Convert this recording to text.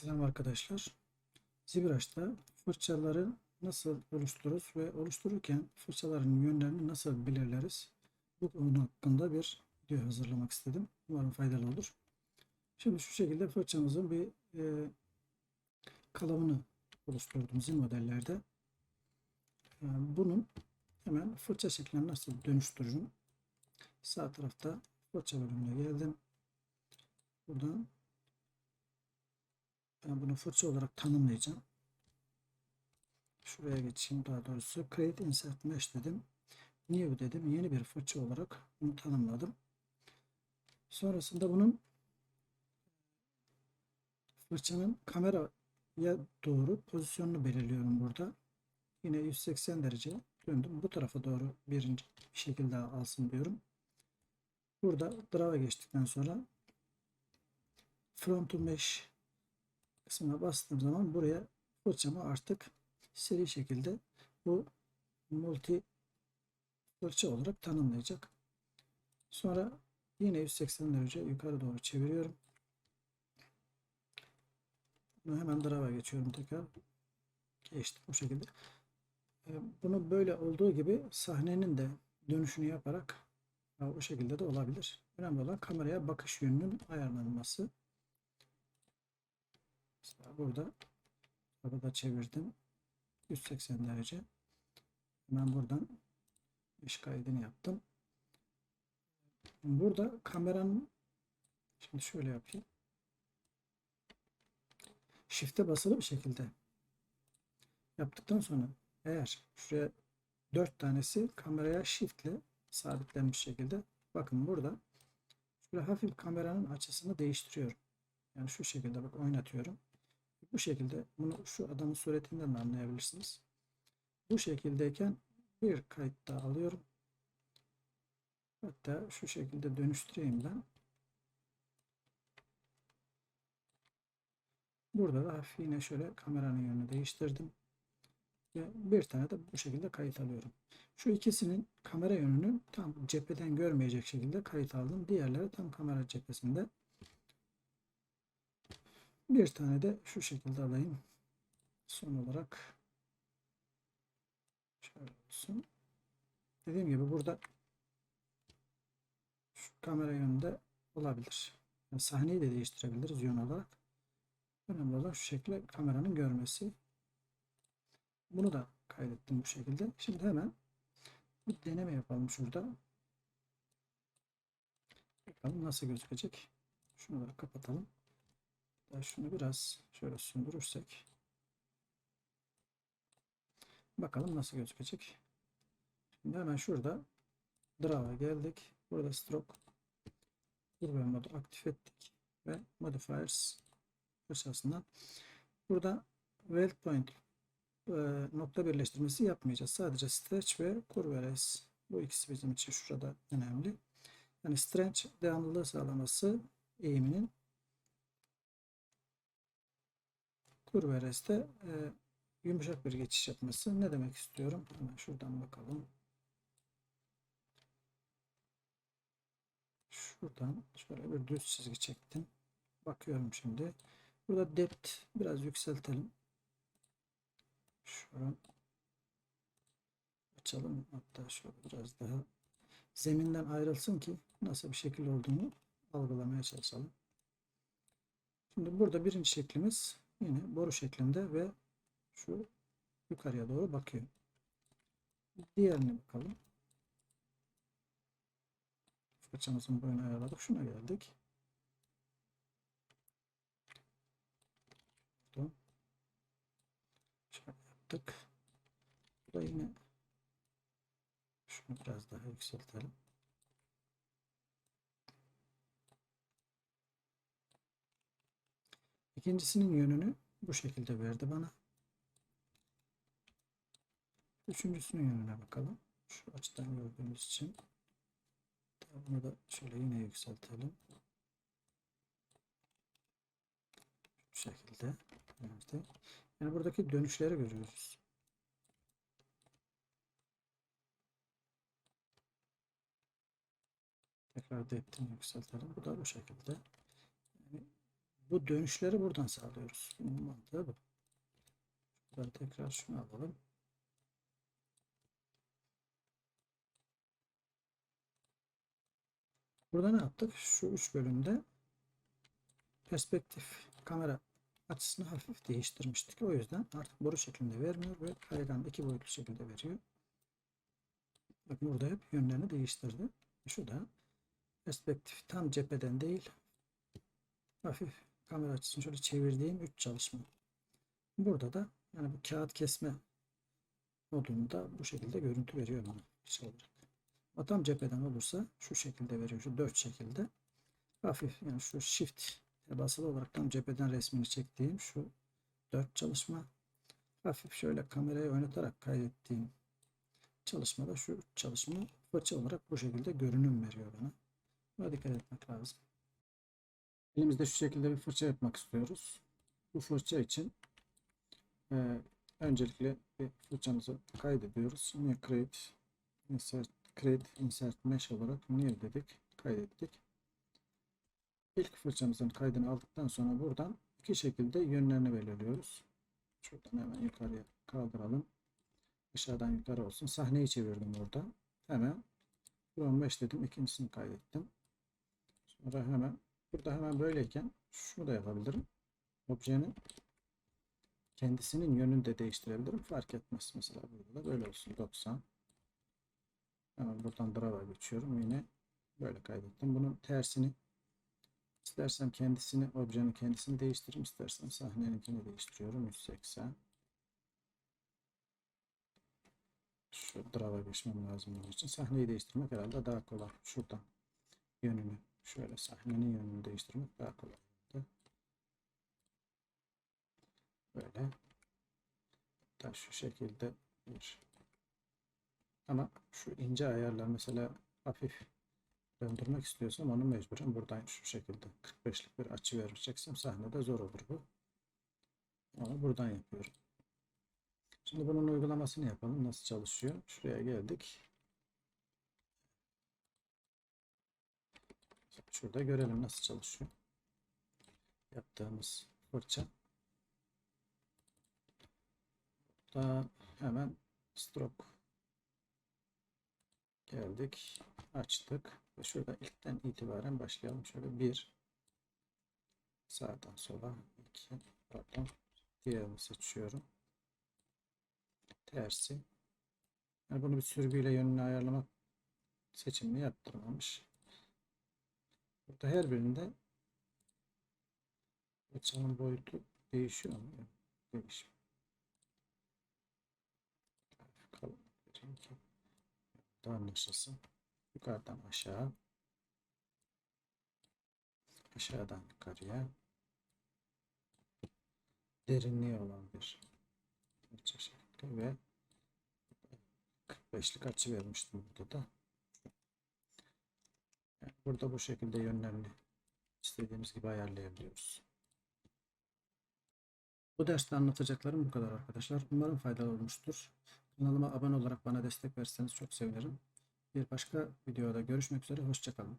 Selam arkadaşlar. ZBrush'ta fırçaları nasıl oluştururuz ve oluştururken fırçaların yönlerini nasıl belirleriz? Bu konu hakkında bir video hazırlamak istedim. Umarım faydalı olur. Şimdi şu şekilde fırçamızın bir e, kalıbını oluşturdum zil modellerde. E, bunun hemen fırça şekline nasıl dönüştürürüm? Sağ tarafta fırça bölümüne geldim. Buradan ben bunu fırça olarak tanımlayacağım. Şuraya geçeyim daha doğrusu. Create Insert Mesh dedim. New dedim. Yeni bir fırça olarak bunu tanımladım. Sonrasında bunun fırçanın kameraya doğru pozisyonunu belirliyorum burada. Yine 180 derece döndüm. Bu tarafa doğru birinci bir şekilde alsın diyorum. Burada draw'a geçtikten sonra front to mesh kısmına bastığım zaman buraya fırçamı artık seri şekilde bu multi fırça olarak tanımlayacak. Sonra yine 180 derece yukarı doğru çeviriyorum. Bunu hemen draw'a geçiyorum tekrar. Geçtim bu şekilde. Bunu böyle olduğu gibi sahnenin de dönüşünü yaparak o şekilde de olabilir. Önemli olan kameraya bakış yönünün ayarlanması. Mesela burada arada çevirdim. 180 derece. Hemen buradan iş kaydını yaptım. Burada kameranın şimdi şöyle yapayım. Shift'e basılı bir şekilde yaptıktan sonra eğer şuraya 4 tanesi kameraya shift ile sabitlenmiş şekilde bakın burada şöyle hafif kameranın açısını değiştiriyorum. Yani şu şekilde bak oynatıyorum. Bu şekilde bunu şu adamın suretinden de anlayabilirsiniz. Bu şekildeyken bir kayıt daha alıyorum. Hatta şu şekilde dönüştüreyim ben. Burada da hafif yine şöyle kameranın yönünü değiştirdim. Bir tane de bu şekilde kayıt alıyorum. Şu ikisinin kamera yönünü tam cepheden görmeyecek şekilde kayıt aldım. Diğerleri tam kamera cephesinde. Bir tane de şu şekilde alayım. Son olarak şöyle olsun. Dediğim gibi burada şu kamera yönünde olabilir. Yani sahneyi de değiştirebiliriz yön olarak. Önemli olan şu şekilde kameranın görmesi. Bunu da kaydettim bu şekilde. Şimdi hemen bir deneme yapalım şurada. Bakalım nasıl gözükecek. Şunu da kapatalım. Daha şunu biraz şöyle sündürürsek. Bakalım nasıl gözükecek. Şimdi hemen şurada Draw'a geldik. Burada stroke Curve modu aktif ettik. Ve modifiers fırsatından burada weld point e, nokta birleştirmesi yapmayacağız. Sadece stretch ve curve raise. Bu ikisi bizim için şurada önemli. Yani stretch devamlılığı sağlaması eğiminin Reste e, yumuşak bir geçiş yapması. Ne demek istiyorum? Hemen şuradan bakalım. Şuradan şöyle bir düz çizgi çektim. Bakıyorum şimdi. Burada depth biraz yükseltelim. Şuradan açalım. Hatta şöyle biraz daha zeminden ayrılsın ki nasıl bir şekil olduğunu algılamaya çalışalım. Şimdi burada birinci şeklimiz yine boru şeklinde ve şu yukarıya doğru bakıyor. Diğerine bakalım. Fırçamızın boyunu ayarladık. Şuna geldik. Şöyle yaptık. Bu da yine şunu biraz daha yükseltelim. İkincisinin yönünü bu şekilde verdi bana. Üçüncüsünün yönüne bakalım. Şu açıdan gördüğümüz için. Bunu da şöyle yine yükseltelim. Şu şekilde. Evet. Yani buradaki dönüşleri görüyoruz. Tekrar depth'ini yükseltelim. Bu da bu şekilde. Bu dönüşleri buradan sağlıyoruz. Bunun mantığı bu. Şuradan tekrar şunu alalım. Burada ne yaptık? Şu üç bölümde perspektif kamera açısını hafif değiştirmiştik. O yüzden artık boru şeklinde vermiyor ve kaygan iki boyutlu şekilde veriyor. Bakın burada hep yönlerini değiştirdi. Şu da perspektif tam cepheden değil hafif kamera açısını şöyle çevirdiğim 3 çalışma. Burada da yani bu kağıt kesme modunda bu şekilde görüntü veriyor bana şey olarak. Ama tam cepheden olursa şu şekilde veriyor. Şu 4 şekilde. Hafif yani şu shift basılı olarak tam cepheden resmini çektiğim şu 4 çalışma. Hafif şöyle kamerayı oynatarak kaydettiğim çalışmada şu çalışma fırça olarak bu şekilde görünüm veriyor bana. Buna dikkat etmek lazım. Elimizde şu şekilde bir fırça yapmak istiyoruz. Bu fırça için e, öncelikle bir fırçamızı kaydediyoruz. Yine create insert create insert mesh olarak new dedik. Kaydettik. İlk fırçamızın kaydını aldıktan sonra buradan iki şekilde yönlerini belirliyoruz. Şuradan hemen yukarıya kaldıralım. Aşağıdan yukarı olsun. Sahneyi çevirdim burada. Hemen From 5 dedim. ikincisini kaydettim. Sonra hemen burada hemen böyleyken şunu da yapabilirim. Objenin kendisinin yönünü de değiştirebilirim. Fark etmez. Mesela burada da böyle olsun. 90. Hemen buradan draw'a geçiyorum. Yine böyle kaydettim. Bunun tersini istersem kendisini, objenin kendisini değiştiririm. istersem sahneninkini değiştiriyorum. 180. Şu draw'a geçmem lazım onun için. Sahneyi değiştirmek herhalde daha kolay. Şuradan yönünü şöyle sahnenin yönünü değiştirmek daha kolay. Böyle. Hatta şu şekilde bir. Ama şu ince ayarlar mesela hafif döndürmek istiyorsam onu mecburen buradan şu şekilde 45'lik bir açı vereceksem sahnede zor olur bu. Ama buradan yapıyorum. Şimdi bunun uygulamasını yapalım. Nasıl çalışıyor? Şuraya geldik. Şurada görelim nasıl çalışıyor. Yaptığımız fırça. Burada hemen stroke geldik. Açtık. Ve şurada ilkten itibaren başlayalım. Şöyle bir sağdan sola iki pardon diğerini seçiyorum tersi. Yani bunu bir sürgüyle yönünü ayarlamak seçimini yaptırmamış. Burada her birinde fırçanın boyutu değişiyor mu? Ki daha anlaşılsın. Yukarıdan aşağı aşağıdan yukarıya derinliği olan bir fırça şekli ve 45'lik açı vermiştim burada da. Burada bu şekilde yönlerini istediğimiz gibi ayarlayabiliyoruz. Bu derste anlatacaklarım bu kadar arkadaşlar. Umarım faydalı olmuştur. Kanalıma abone olarak bana destek verirseniz çok sevinirim. Bir başka videoda görüşmek üzere. Hoşçakalın.